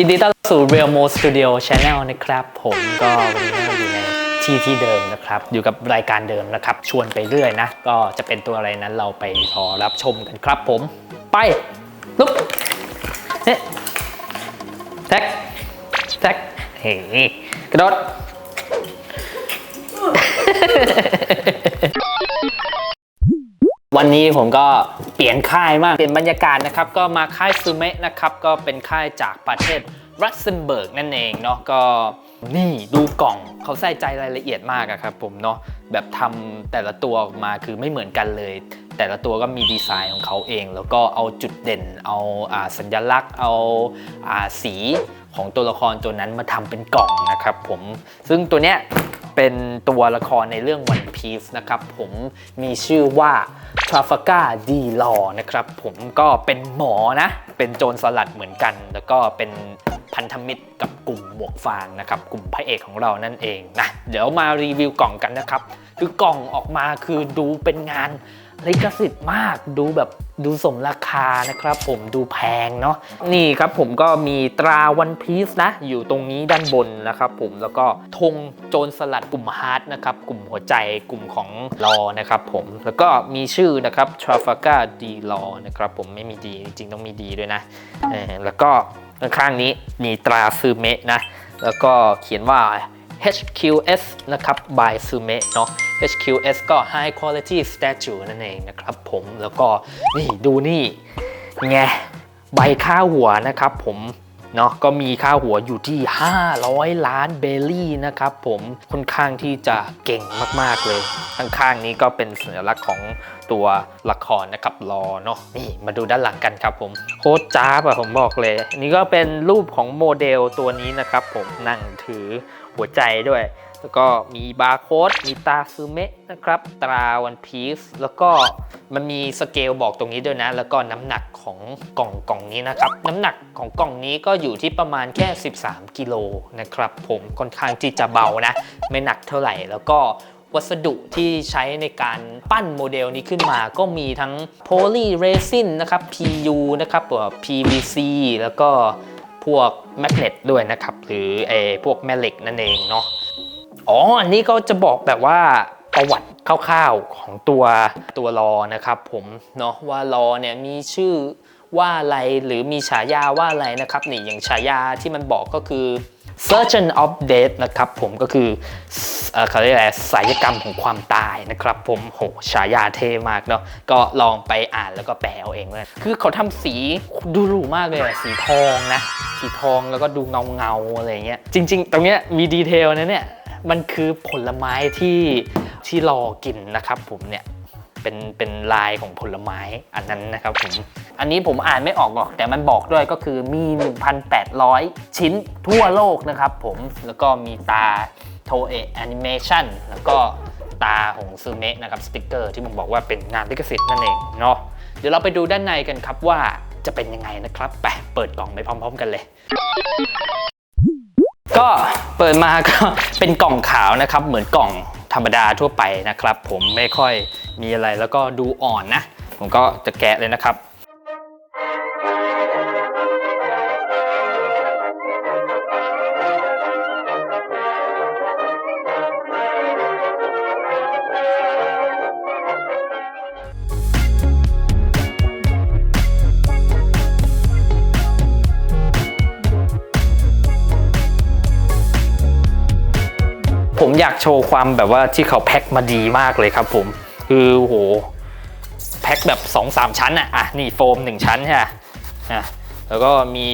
ยินดีต้อนรับสู่ Real Mo Studio Channel นะครับ ผมก็วันนี้เราอยู่ในที่ที่เดิมนะครับ อยู่กับรายการเดิมนะครับ ชวนไปเรื่อยนะ ก็จะเป็นตัวอะไรนั้นเราไปรอรับชมกันครับผม ไปลุกเนี่ยแท็กแท็กเฮ้ยกระโดด วันนี้ผมก็เปลี่ยนค่ายมาก เปลี่ยนบรรยากาศนะครับ ก็มาค่ายซูเมะนะครับ ก็เป็นค่ายจากประเทศรัสเซนเบิร์กนั่นเองเนาะก็นี่ดูกล่องเขาใส่ใจรายละเอียดมากอะครับผมเนาะแบบทำแต่ละตัวมาคือไม่เหมือนกันเลย แต่ละตัวก็มีดีไซน์ของเขาเอง แล้วก็เอาจุดเด่น เอาอาสัญลักษณ์ เอาอาสีของตัวละครตัวนั้นมาทำเป็นกล่องนะครับผมซึ่งตัวเนี้ย เป็นตัวละครในเรื่อง One Piece นะครับผมมีชื่อว่า Trafalgar D Law นะครับผมก็เป็นหมอนะ เป็นโจรสลัดเหมือนกัน แล้วก็เป็นพันธมิตรกับกลุ่มหมวกฟางนะครับกลุ่มพระเอกของเรานั่นเองนะเดี๋ยวมารีวิวกล่องกันนะครับ คือกล่องออกมาคือดูเป็นงาน ลิขสิทธิ์มากดูแบบดูสมราคานะครับ ผมดูแพงเนาะนี่ครับผมก็มีตราวันพีซนะ อยู่ตรงนี้ด้านบนนะครับผมแล้วก็ธงโจรสลัดกลุ่มฮาร์ดนะครับ กลุ่มหัวใจกลุ่มของรอนะครับผมแล้วก็มีชื่อนะครับ Trafalgar D Law นะครับผมไม่มีดีจริงๆต้องมีดีด้วยนะแล้วก็ข้างๆนี้มีตราซูเมะนะ แล้วก็เขียนว่า HQS นะครับ by Sume เนาะ HQS ก็ High Quality Statue นั่นเองนะครับผมแล้วก็นี่ดูนี่ไงใบค่าหัวนะครับผมเนาะก็มีค่าหัวอยู่ที่ 500 ล้านเบลลี่นะครับผมค่อนข้างที่จะเก่งมาก ๆ เลย ข้างๆนี้ก็เป็นสัญลักษณ์ของตัวละครนะครับรอเนาะนี่มาดูด้านหลังกันครับผมโคตรจ้าบอะผมบอกเลยนนี้ก็เป็นรูปของโมเดลตัวนี้นะครับผมนั่งถือหัวใจด้วย แล้วก็มีบาร์โค้ด มีตาซูเมะนะครับ ตราวันพีซแล้วก็มันมีสเกลบอกตรงนี้ด้วยนะ แล้วก็น้ำหนักของกล่องกล่องนี้นะครับ น้ำหนักของกล่องนี้ก็อยู่ที่ประมาณแค่ 13 กิโลนะครับผมค่อนข้างที่จะเบานะ ไม่หนักเท่าไหร่ แล้วก็วัสดุที่ใช้ในการปั้นโมเดลนี้ขึ้นมาก็มีทั้งโพลีเรซินนะครับ PU นะครับ PVC แล้วก็พวกแมกเนตด้วยนะครับ หรือไอ้พวกแม่เหล็กนั่นเองเนาะ อ๋อ อันนี้ก็จะบอกแบบว่าประวัติคร่าวๆของตัวตัวรอนะครับผมเนาะว่ารอเนี่ยมีชื่อว่าอะไรหรือมีฉายาว่าอะไรนะครับนี่อย่างฉายาที่มันบอกก็คือ Surgeon of Death นะครับผมก็คือเขาเรียกอะไรสายกรรมของความตายนะครับผมโหฉายาเท่มากเนาะก็ลองไปอ่านแล้วก็แปลเอาเองเลย คือเขาทำสีดูหรูมากเลยสีทองนะ สีทองแล้วก็ดูเงาเงาอะไรเงี้ยจริง ๆ ตรงเนี้ยมีดีเทลนะเนี่ยมันคือผลไม้ที่ที่รอกินนะครับผมเนี่ยเป็นเป็นลายของผลไม้อันนั้นนะครับผม อันนี้ผมอ่านไม่ออกหรอกแต่มันบอกด้วยก็คือมี 1,800 ชิ้นทั่วโลกนะครับผมแล้วก็มีตาโทเอะแอนิเมชันแล้วก็ตาของซูเมะนะครับสติกเกอร์ที่ผมบอกว่าเป็นงานลิขสิทธิ์นั่นเองเนาะเดี๋ยวเราไปดูด้านในกันครับว่าจะเป็นยังไงนะครับไปเปิดกล่องไปพร้อม ๆ กันเลย ก็เปิดมาก็เป็นกล่องขาวนะครับ เหมือนกล่องธรรมดาทั่วไปนะครับ ผมไม่ค่อยมีอะไรแล้วก็ดูอ่อนนะ ผมก็จะแกะเลยนะครับากโชว์ความแบบว่าที่เขาแพ็คมาดีมากเลยครับผมคือโหแพ็คแบบ 2-3 ชั้นอะอะนี่โฟม 1 ชั้นใช่ไหมอะแล้วก็มี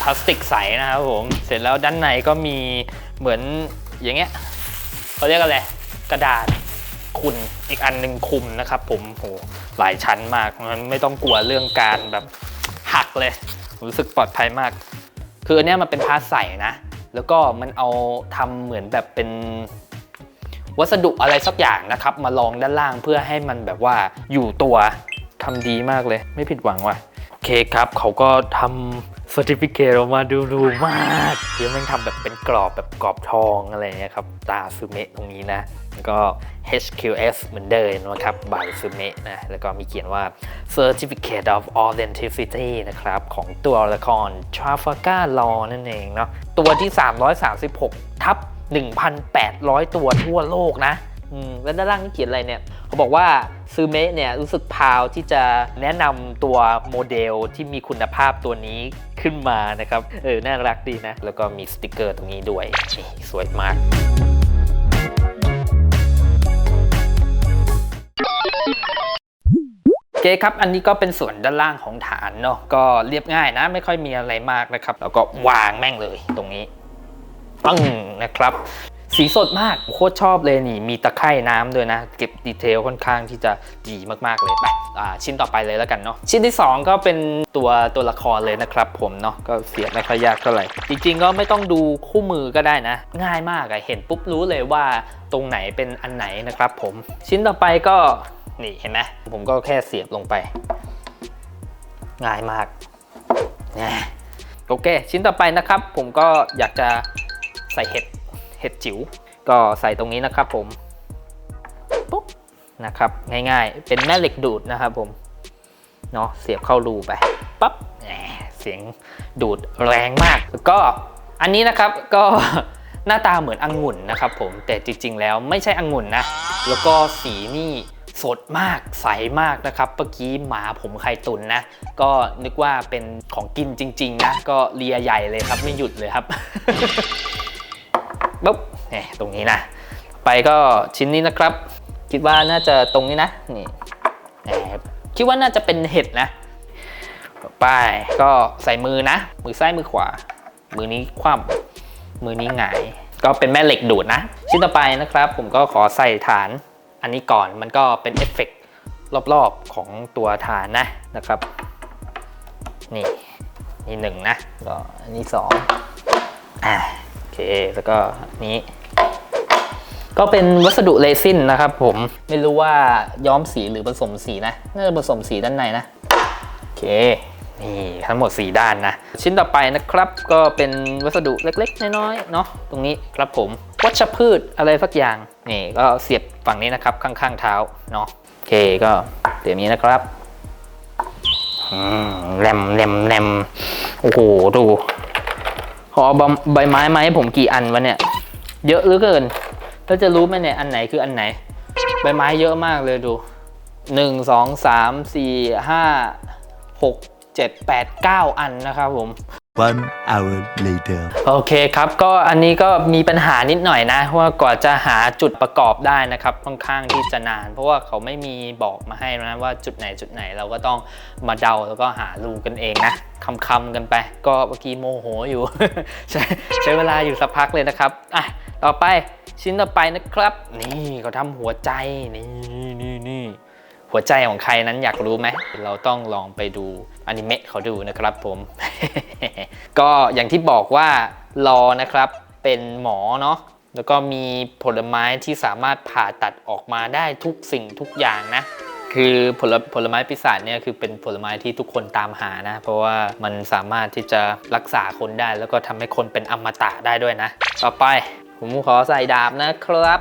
พลาสติกใสนะครับผม เสร็จแล้วด้านในก็มีเหมือนอย่างเงี้ยเขาเรียกอะไรกระดาษคุนอีกอันหนึ่งคุมนะครับผมโหหลายชั้นมากมันไม่ต้องกลัวเรื่องการแบบหักเลย รู้สึกปลอดภัยมาก คืออันเนี้ยมันเป็นพลาสใสนะ แล้วก็มันเอาทำเหมือนแบบเป็น วัสดุอะไรสักอย่างนะครับ มาลองด้านล่างเพื่อให้มันแบบว่าอยู่ตัวทำดีมากเลย ไม่ผิดหวังว่ะโอเคครับเขาก็ทำ c e r t i f i c a t e ออกมาดูดูมากเดี๋ยวมันทำแบบเป็นกรอบแบบกรอบทองอะไรเงี้ยครับตาซูเมะตรงนี้นะแล้วก็ HQS เหมือนเดิมนะครับ by Sume นะ แล้วก็มีเขียนว่า Certificate of Authenticity นะครับ ของตัวละคร Trafalgar Law นั่นเองเนาะ ตัวที่ 336 ทับ 1,800 ตัวทั่วโลกนะแล้วด้านล่างนี่เขียนอะไรเนี่ยเขาบอกว่าซูเมะเนี่ยรู้สึกพาวที่จะแนะนำตัวโมเดลที่มีคุณภาพตัวนี้ขึ้นมานะครับ เออ น่ารักดีนะ แล้วก็มีสติกเกอร์ตรงนี้ด้วย สวยมากเคครับ อันนี้ก็เป็นส่วนด้านล่างของฐานเนาะ ก็เรียบง่ายนะ ไม่ค่อยมีอะไรมากนะครับ แล้วก็วางแม่งเลยตรงนี้ ปังนะครับ สีสดมากโคตรชอบเลยนี่ มีตะไคร่น้ำด้วยนะ เก็บดีเทลค่อนข้างที่จะดีมากๆเลยไปชิ้นต่อไปเลยแล้วกันเนาะชิ้นที่ 2 ก็เป็นตัวตัวละครเลยนะครับผมเนาะก็เสียบไม่ค่อยยากเท่าไหร่ จริงๆก็ไม่ต้องดูคู่มือก็ได้นะ ง่ายมากอะเห็นปุ๊บรู้เลยว่าตรงไหนเป็นอันไหนนะครับผมชิ้นต่อไปก็นี่เห็นไหมผมก็แค่เสียบลงไป ง่ายมากนะโอเค ชิ้นต่อไปนะครับ ผมก็อยากจะ ใส่เห็ดเห็ดจิ๋วก็ใส่ตรงนี้นะครับผมปุ๊บนะครับง่ายๆ เป็นแม่เหล็กดูดนะครับผมเนาะเสียบเข้ารูไปปั๊บเสียงดูดแรงมากแล้วก็อันนี้นะครับก็หน้าตาเหมือนองุ่นนะครับผมแต่จริง ๆ แล้วไม่ใช่องุ่นนะ แล้วก็สีนี่สดมากใสมากนะครับเมื่อกี้หมาผมไข่ตุนนะ ก็นึกว่าเป็นของกินจริง ๆ นะ ก็เลียใหญ่เลยครับไม่หยุดเลยครับ ปุ๊บเนี่ยตรงนี้นะ ไปก็ชิ้นนี้นะครับ คิดว่าน่าจะตรงนี้นะนี่แอบคิดว่าน่าจะเป็นเห็ดนะไปก็ใส่มือนะ มือซ้ายมือขวา มือนี้คว่ำมือนี้หงาย ก็เป็นแม่เหล็กดูดนะ ชิ้นต่อไปนะครับ ผมก็ขอใส่ฐานอันนี้ก่อนมันก็เป็นเอฟเฟกต์รอบๆของตัวฐานนะนะครับ นี่นี่หนึ่งนะก็อันนี้สองอ่า เคแล้วก็นี้ ก็เป็นวัสดุเรซินนะครับผมไม่รู้ว่าย้อมสีหรือผสมสีนะน่าจะผสมสีด้านในนะโอเคนี่ทั้งหมด 4 ด้านนะ ชิ้นต่อไปนะครับ ก็เป็นวัสดุเล็กๆ น้อยๆเนาะตรงนี้ครับผม วัชพืชอะไรสักอย่าง นี่ก็เสียบฝั่งนี้นะครับ ข้างๆเท้าเนาะโอเคก็เสียบนี้นะครับอืมแรมแรมแรมโอ้โห ดู ขอเอาใบไม้มาให้ผมกี่อันวะเนี่ย เยอะเหลือเกินแล้วจะรู้ไหมเนี่ยอันไหนคืออันไหน ใบไม้เยอะมากเลยดูหนึ่งสองสามสี่ห้าหก เจ็ดแปดเก้าอันนะครับผม One hour later. โอเคครับ ก็อันนี้ก็มีปัญหานิดหน่อยนะ ว่ากว่าจะหาจุดประกอบได้นะครับ ค่อนข้างที่จะนาน เพราะว่าเขาไม่มีบอกมาให้นะว่าจุดไหนจุดไหนเราก็ต้องมาเดาแล้วก็หารูกันเองนะคำๆกันไป ก็เมื่อกี้โมโหอยู่ ใช้ใช้เวลาอยู่สักพักเลยนะครับอะต่อไปชิ้นต่อไปนะครับ นี่เขาทำหัวใจนี่นี่นี่ หัวใจของใครนั้นอยากรู้ไหม เราต้องลองไปดูอนิเมะเขาดูนะครับผม ก็อย่างที่บอกว่ารอนะครับเป็นหมอเนาะแล้วก็มีผลไม้ที่สามารถผ่าตัดออกมาได้ทุกสิ่งทุกอย่างนะ คือผลผลไม้ปีศาจเนี่ยคือเป็นผลไม้ที่ทุกคนตามหานะ เพราะว่ามันสามารถที่จะรักษาคนได้ แล้วก็ทำให้คนเป็นอมตะได้ด้วยนะ ต่อไปผมขอใส่ดาบนะครับ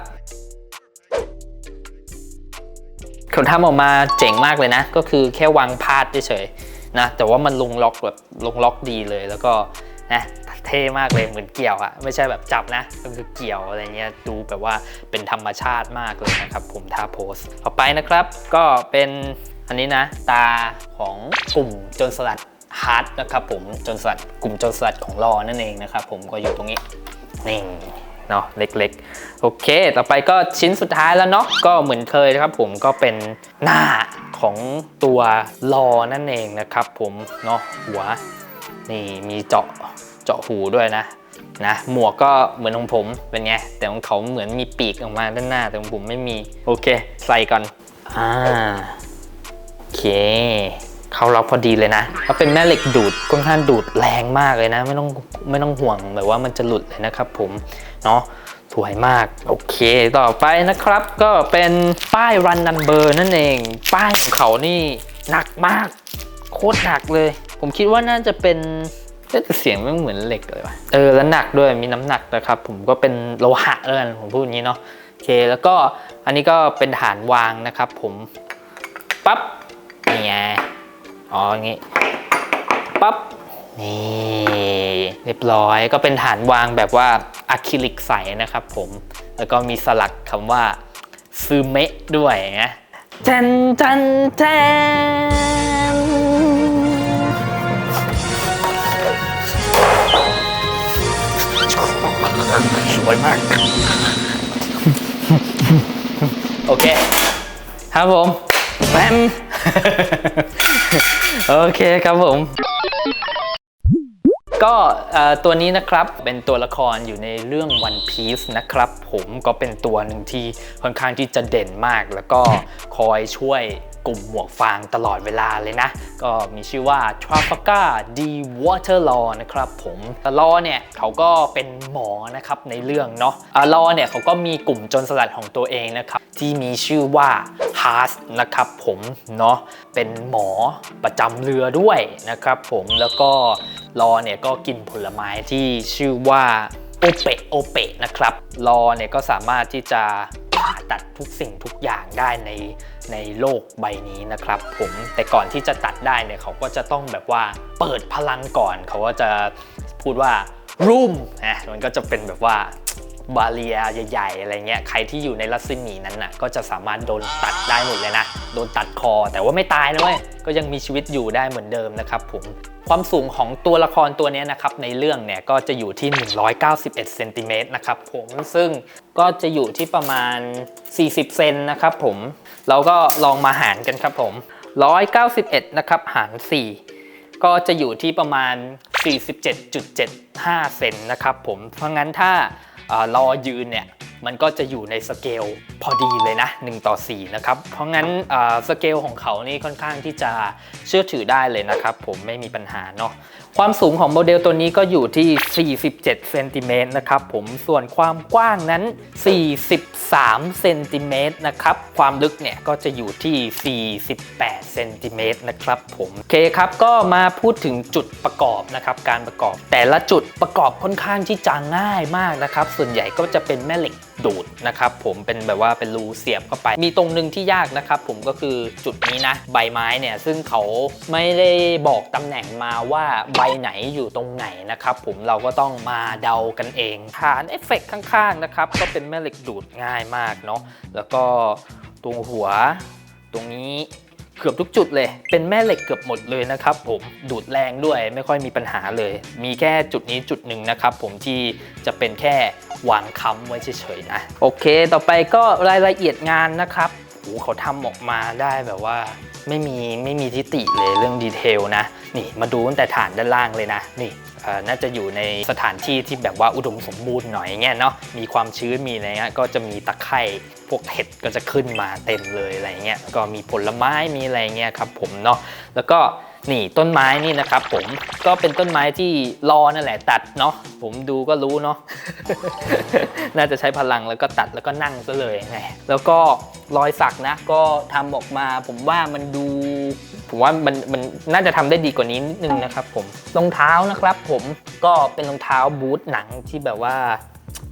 เขาทำออกมาเจ๋งมากเลยนะ ก็คือแค่วางพาดเฉยๆนะ แต่ว่ามันลงล็อกแบบลงล็อกดีเลยแล้วก็นะเท่มากเลยเหมือนเกี่ยวอะไม่ใช่แบบจับนะก็คือเกี่ยวอะไรเงี้ยดูแบบว่าเป็นธรรมชาติมากเลยนะครับ ผมท่าโพสต่อไปนะครับ ก็เป็นอันนี้นะ ตาของกลุ่มจนสลัดฮาร์ดนะครับผมจนสลัดกลุ่มจนสลัดของรอนั่นเองนะครับผมก็อยู่ตรงนี้นี่ เนาะเล็กๆ โอเค ต่อไปก็ชิ้นสุดท้ายแล้วเนาะก็เหมือนเคยนะครับผมก็เป็นหน้าของตัวรอนั่นเองนะครับผมเนาะหัวนี่มีเจาะเจาะหูด้วยนะนะหมวกก็เหมือนของผมเป็นไง แต่ของเขาเหมือนมีปีกออกมาด้านหน้า แต่ของผมไม่มีโอเค ใส่ก่อนอ่าโอเค เข้าล็อกพอดีเลยนะก็เป็นแม่เหล็กดูดค่อนข้างดูดแรงมากเลยนะ ไม่ต้องไม่ต้องห่วงแบบว่ามันจะหลุดเลยนะครับผม เนาะสวยมาก โอเค ต่อไปนะครับ ก็เป็นป้าย run number นั่นเอง ป้ายของเขานี่หนักมาก โคตรหนักเลย ผมคิดว่าน่าจะเป็นก็จะเสียงไม่เหมือนเหล็กเลยวะเออแล้วหนักด้วยมีน้ำหนักนะครับ ผมก็เป็นโลหะแล้วกันผมพูดอย่างนี้เนาะโอเคแล้วก็อันนี้ก็เป็นฐานวางนะครับ ผมปั๊บนี่ไงอ๋ออย่างงี้ปั๊บ นี่เรียบร้อยก็เป็นฐานวางแบบว่าอะคริลิกใสนะครับผมแล้วก็มีสลักคำว่าซูเมะด้วยนะจันจันจันสวยมาก โอเค ครับผมแปมโอเคครับผม ก็ตัวนี้นะครับเป็นตัวละครอยู่ในเรื่อง One Piece นะครับ ผมก็เป็นตัวหนึ่งที่ค่อนข้างที่จะเด่นมาก แล้วก็คอยช่วยกลุ่มหมวกฟางตลอดเวลาเลยนะ ก็มีชื่อว่า Trafalgar D Water Law นะครับผมแต่ลอเนี่ยเขาก็เป็นหมอนะครับในเรื่องเนาะอ่าลอเนี่ยเขาก็มีกลุ่มจนสลัดของตัวเองนะครับ ที่มีชื่อว่าาสนะครับผมเนาะเป็นหมอประจำเรือด้วยนะครับผมแล้วก็ลอเนี่ยก็กินผลไม้ที่ชื่อว่าโอเปะโอเปะนะครับลอเนี่ยก็สามารถที่จะผ่าตัดทุกสิ่งทุกอย่างได้ในในโลกใบนี้นะครับผมแต่ก่อนที่จะตัดได้เนี่ยเขาก็จะต้องแบบว่าเปิดพลังก่อน เขาก็จะพูดว่า room นะมันก็จะเป็นแบบว่า บาเรียใหญ่ๆ อะไรเงี้ย ใครที่อยู่ในรัศมีนั้นน่ะ ก็จะสามารถโดนตัดได้หมดเลยนะ โดนตัดคอ แต่ว่าไม่ตายนะเว้ย ก็ยังมีชีวิตอยู่ได้เหมือนเดิมนะครับผม ความสูงของตัวละครตัวนี้นะครับ ในเรื่องเนี่ยก็จะอยู่ที่ 191เซนติเมตรนะครับผม ซึ่งก็จะอยู่ที่ประมาณ 40 เซนนะครับผม เราก็ลองมาหารกันครับผม 191 นะครับ หาร 4ก็จะอยู่ที่ประมาณ 47.75 เซนนะครับผม เพราะงั้นถ้า รอยืนเนี่ย มันก็จะอยู่ในสเกลพอดีเลยนะ1ต่อ4นะครับ เพราะงั้นสเกลของเขานี่ค่อนข้างที่จะเชื่อถือได้เลยนะครับผมไม่มีปัญหาเนาะความสูงของโมเดลตัวนี้ก็อยู่ที่ 47 เซนติเมตรนะครับผมส่วนความกว้างนั้น 43 เซนติเมตรนะครับ ความลึกเนี่ยก็จะอยู่ที่ 48 เซนติเมตรนะครับผมโอเคครับก็มาพูดถึงจุดประกอบนะครับการประกอบ แต่ละจุดประกอบค่อนข้างที่จะง่ายมากนะครับ ส่วนใหญ่ก็จะเป็นแม่เหล็กดูดนะครับผมเป็นแบบว่าเป็นรูเสียบเข้าไป มีตรงหนึ่งที่ยากนะครับผมก็คือจุดนี้นะ ใบไม้เนี่ยซึ่งเขาไม่ได้บอกตำแหน่งมาว่าใบไหนอยู่ตรงไหนนะครับผมเราก็ต้องมาเดากันเองฐานเอฟเฟกต์ข้างๆนะครับก็เป็นแม่เหล็กดูดง่ายมากเนาะแล้วก็ตรงหัวตรงนี้เกือบทุกจุดเลย เป็นแม่เหล็กเกือบหมดเลยนะครับผม ดูดแรงด้วยไม่ค่อยมีปัญหาเลย มีแค่จุดนี้จุดหนึ่งนะครับผมที่จะเป็นแค่ วางค้ำไว้เฉยๆนะ โอเค ต่อไปก็รายละเอียดงานนะครับโอ้โหเขาทำออกมาได้แบบว่าไม่มีไม่มีทิติเลยเรื่องดีเทลนะ นี่มาดูตั้งแต่ฐานด้านล่างเลยนะ นี่เอ่อน่าจะอยู่ในสถานที่ที่แบบว่าอุดมสมบูรณ์หน่อยเงี้ยเนาะ มีความชื้นมีอะไรเงี้ย ก็จะมีตะไคร่พวกเห็ดก็จะขึ้นมาเต็มเลยอะไรเงี้ย ก็มีผลไม้มีอะไรเงี้ยครับผมเนาะ แล้วก็ นี่ต้นไม้นี่นะครับผมก็เป็นต้นไม้ที่รอนั่นแหละตัดเนาะผมดูก็รู้เนาะน่าจะใช้พลังแล้วก็ตัดแล้วก็นั่งซะเลยไงแล้วก็รอยสักนะ ก็ทำออกมาผมว่ามันดู ผมว่ามันมันน่าจะทำได้ดีกว่านี้นิดนึงนะครับผมรองเท้านะครับ ผมก็เป็นรองเท้าบูทหนังที่แบบว่า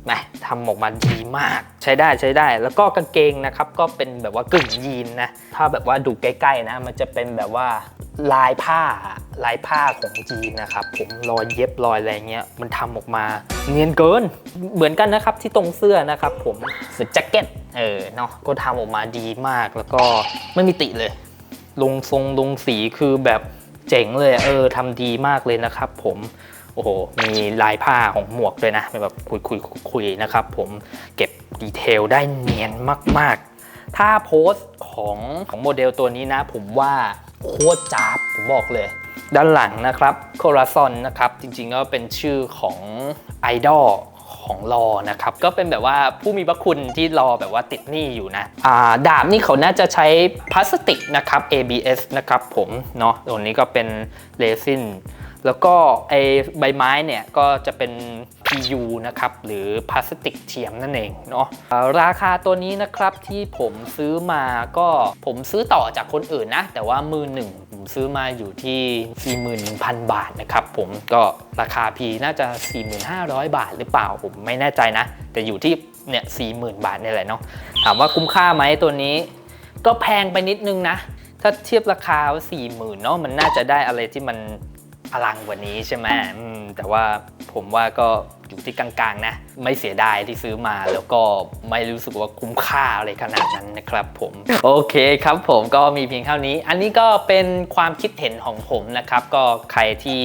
แหมทำออกมาดีมาก ใช้ได้ใช้ได้ แล้วก็กางเกงนะครับ ก็เป็นแบบว่ากึ่งยีนนะ ถ้าแบบว่าดูใกล้ๆนะ มันจะเป็นแบบว่าลายผ้าลายผ้าของจีนนะครับ ผมรอยเย็บรอยอะไรเงี้ยมันทำออกมาเนียนเกิน เหมือนกันนะครับที่ตรงเสื้อนะครับ ผมเสื้อแจ็คเก็ตเออเนาะก็ทำออกมาดีมากแล้วก็ไม่มีติเลย ลงทรงลงสีคือแบบเจ๋งเลยเออทำดีมากเลยนะครับ ผม โอ้โห มีลายผ้าของหมวกด้วยนะเป็นแบบคุยคุยคุยนะครับผมเก็บดีเทลได้เนียนมาก ๆ ถ้าโพสต์ของของโมเดลตัวนี้นะ ผมว่าโคตรจ้าบผมบอกเลย ด้านหลังนะครับโคราซอนนะครับ จริงๆก็เป็นชื่อของไอดอลของรอนะครับ ก็เป็นแบบว่าผู้มีพระคุณที่รอแบบว่าติดหนี้อยู่นะอ่าดาบนี่เขาน่าจะใช้พลาสติกนะครับ ABS นะครับผมเนาะตัวนี้ก็เป็นเรซิน แล้วก็ไอใบไม้เนี่ยก็จะเป็น PU นะครับหรือพลาสติกเทียมนั่นเองเนาะราคาตัวนี้นะครับที่ผมซื้อมาก็ผมซื้อต่อจากคนอื่นนะ แต่ว่ามือหนึ่งผมซื้อมาอยู่ที่ 41,000 บาทนะครับผมก็ราคา P น่าจะ 4,500 บาทหรือเปล่าผมไม่แน่ใจนะ แต่อยู่ที่เนี่ยสี่หมื่นบาทนี่แหละเนาะถามว่าคุ้มค่าไหมตัวนี้ ก็แพงไปนิดนึงนะ ถ้าเทียบราคาว่าสี่หมื่นเนาะมันน่าจะได้อะไรที่มัน อลังกว่านี้ใช่ไหมอืมแต่ว่าผมว่าก็อยู่ที่กลางๆนะ ไม่เสียดายที่ซื้อมาแล้วก็ไม่รู้สึกว่าคุ้มค่าอะไรขนาดนั้นนะครับผม โอเคครับผมก็มีเพียงเท่านี้ อันนี้ก็เป็นความคิดเห็นของผมนะครับ ก็ใครที่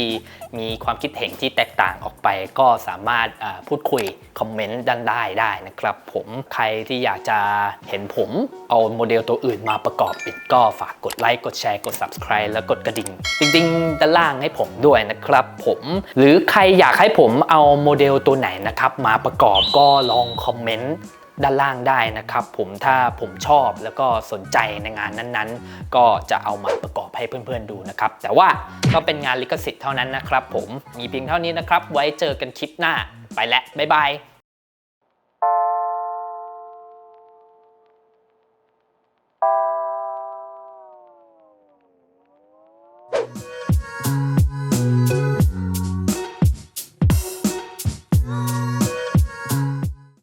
มีความคิดเห็นที่แตกต่างออกไป ก็สามารถพูดคุยคอมเมนต์ด้านได้ได้นะครับ ผมใครที่อยากจะเห็นผมเอาโมเดลตัวอื่นมาประกอบอีกก็ฝากกดไลค์กดแชร์กด subscribe แล้วกดกระดิ่งติ๊งๆด้านล่างให้ผมด้วยนะครับ ผม หรือใครอยากให้ผมเอาโมเดลตัวไหนนะครับมาประกอบก็ลองคอมเมนต์ด้านล่างได้นะครับ ผมถ้าผมชอบแล้วก็สนใจในงานนั้นๆ ก็จะเอามาประกอบให้เพื่อนๆดูนะครับ แต่ว่าก็เป็นงานลิขสิทธิ์เท่านั้นนะครับ ผมมีเพียงเท่านี้นะครับ ไว้เจอกันคลิปหน้าไปแล้วบ๊ายบาย